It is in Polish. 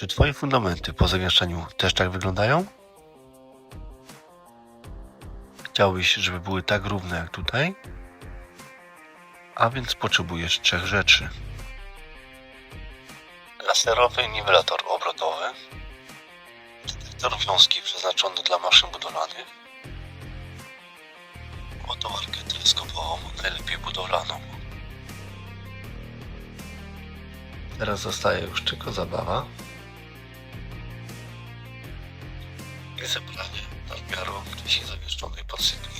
Czy twoje fundamenty po zamieszczeniu też tak wyglądają? Chciałbyś, żeby były tak równe jak tutaj? A więc potrzebujesz trzech rzeczy. Laserowy niwelator obrotowy, detektor wiązki przeznaczony dla maszyn budowlanych, ładowarkę teleskopową, najlepiej budowlaną. Teraz zostaje już tylko zabawa i zebranie nadmiaru wcześniej zamieszczonej podsypki.